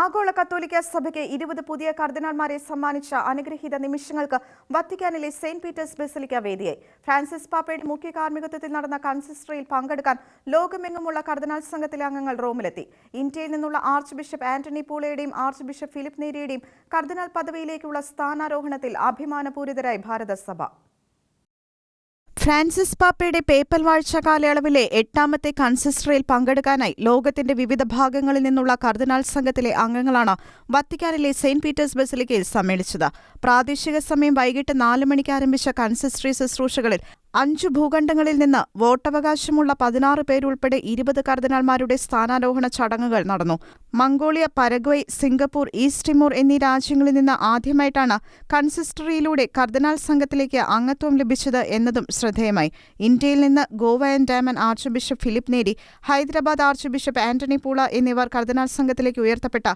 ആഗോള കത്തോലിക്ക സഭയ്ക്ക് ഇരുപത് പുതിയ കർദിനാൾമാരെ സമ്മാനിച്ച അനുഗ്രഹീത നിമിഷങ്ങൾക്ക് വത്തിക്കാനിലെ സെയിന്റ് പീറ്റേഴ്സ് ബസിലിക്ക വേദിയായി. ഫ്രാൻസിസ് പാപ്പയുടെ മുഖ്യ കാർമ്മികത്വത്തിൽ നടന്ന കൺസിസ്റ്ററിയിൽ പങ്കെടുക്കാൻ ലോകമെങ്ങുമുള്ള കർദിനാൾ സംഘത്തിലെ അംഗങ്ങൾ റോമിലെത്തി. ഇന്ത്യയിൽ നിന്നുള്ള ആർച്ച് ബിഷപ്പ് ആന്റണി പൂളയുടെയും ആർച്ച് ബിഷപ്പ് ഫിലിപ്പ് നേരിയുടെയും കർദിനാൾ പദവിയിലേക്കുള്ള സ്ഥാനാരോഹണത്തിൽ അഭിമാനപൂരിതരായി ഭാരതസഭ ഫ്രാൻസിസ് പാപ്പയുടെ പേപ്പൽ വാഴ്ച കാലയളവിലെ എട്ടാമത്തെ കൺസിസ്റ്ററിയിൽ പങ്കെടുക്കാനായി ലോകത്തിന്റെ വിവിധ ഭാഗങ്ങളിൽ നിന്നുള്ള കർദിനാൾ സംഘത്തിലെ അംഗങ്ങളാണ് വത്തിക്കാനിലെ സെയിന്റ് പീറ്റേഴ്സ് ബസിലിക്കയിൽ സമ്മേളിച്ചത്. പ്രാദേശിക സമയം വൈകിട്ട് നാല് മണിക്ക് ആരംഭിച്ച കൺസിസ്റ്ററി ശുശ്രൂഷകളിൽ അഞ്ചു ഭൂഖണ്ഡങ്ങളിൽ നിന്ന് വോട്ടവകാശമുള്ള പതിനാറ് പേരുൾപ്പെടെ ഇരുപത് കർദിനാൾമാരുടെ സ്ഥാനാരോഹണ ചടങ്ങുകൾ നടന്നു. Mongolia Paraguay Singapore East Timor എന്നീ രാജ്യങ്ങളിൽ നിന്ന് ആദ്യമായിട്ടാണ് കൺസിസ്റ്ററിയിലൂടെ കർദിനാൾ സംഘത്തിലേക്ക് അംഗത്വം ലഭിച്ചത് എന്നതും ശ്രദ്ധേയമായി. ഇന്ത്യയിൽ നിന്ന് Goa and Daman archbishop Philip നേരി ഹൈദരാബാദ് ആർച്ച് ബിഷപ്പ് ആന്റണി പൂള എന്നിവർ കർദിനാൾ സംഘത്തിലേക്ക് ഉയർത്തപ്പെട്ട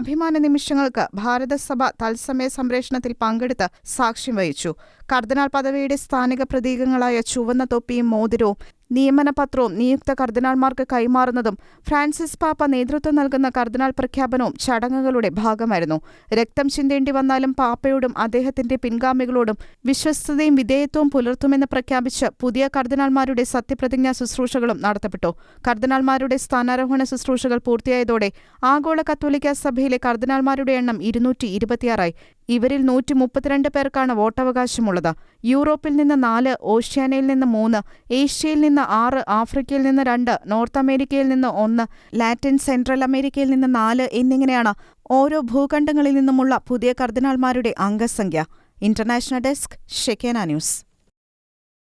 അഭിമാന നിമിഷങ്ങൾക്ക് ഭാരതസഭ തത്സമയ സംപ്രേഷണത്തിൽ പങ്കെടുത്ത് സാക്ഷ്യം വഹിച്ചു. കർദിനാൾ പദവിയുടെ സ്ഥാനിക പ്രതീകങ്ങളായ ചുവന്ന തൊപ്പിയും മോതിരവും നിയമനപത്രവും നിയുക്ത കർദിനാൾമാർക്ക് കൈമാറുന്നതും ഫ്രാൻസിസ് പാപ്പ നേതൃത്വം നൽകുന്ന കർദിനാൾ പ്രഖ്യാപനവും ചടങ്ങുകളുടെ ഭാഗമായിരുന്നു. രക്തം ചിന്തേണ്ടി വന്നാലും പാപ്പയോടും അദ്ദേഹത്തിന്റെ പിൻഗാമികളോടും വിശ്വസ്തതയും വിധേയത്വവും പുലർത്തുമെന്ന് പ്രഖ്യാപിച്ച് പുതിയ കർദിനാൾമാരുടെ സത്യപ്രതിജ്ഞാ ശുശ്രൂഷകളും നടത്തപ്പെട്ടു. കർദിനാൾമാരുടെ സ്ഥാനാരോഹണ ശുശ്രൂഷകൾ പൂർത്തിയായതോടെ ആഗോള കത്തോലിക്ക സഭയിലെ കർദിനാൾമാരുടെ എണ്ണം ഇരുന്നൂറ്റി ഇരുപത്തിയാറായി. ഇവരിൽ നൂറ്റി മുപ്പത്തിരണ്ട് പേർക്കാണ് വോട്ടവകാശമുള്ളത്. യൂറോപ്പിൽ നിന്ന് നാല് ഓഷ്യാനയിൽ നിന്ന് മൂന്ന് ഏഷ്യയിൽ നിന്ന് ആറ് ആഫ്രിക്കയിൽ നിന്ന് രണ്ട് നോർത്ത് അമേരിക്കയിൽ നിന്ന് ഒന്ന് ലാറ്റിൻ സെൻട്രൽ അമേരിക്കയിൽ നിന്ന് നാല് എന്നിങ്ങനെയാണ് ഓരോ ഭൂഖണ്ഡങ്ങളിൽ നിന്നുമുള്ള പുതിയ കർദിനാൾമാരുടെ അംഗസംഖ്യ. International desk Shekinah news.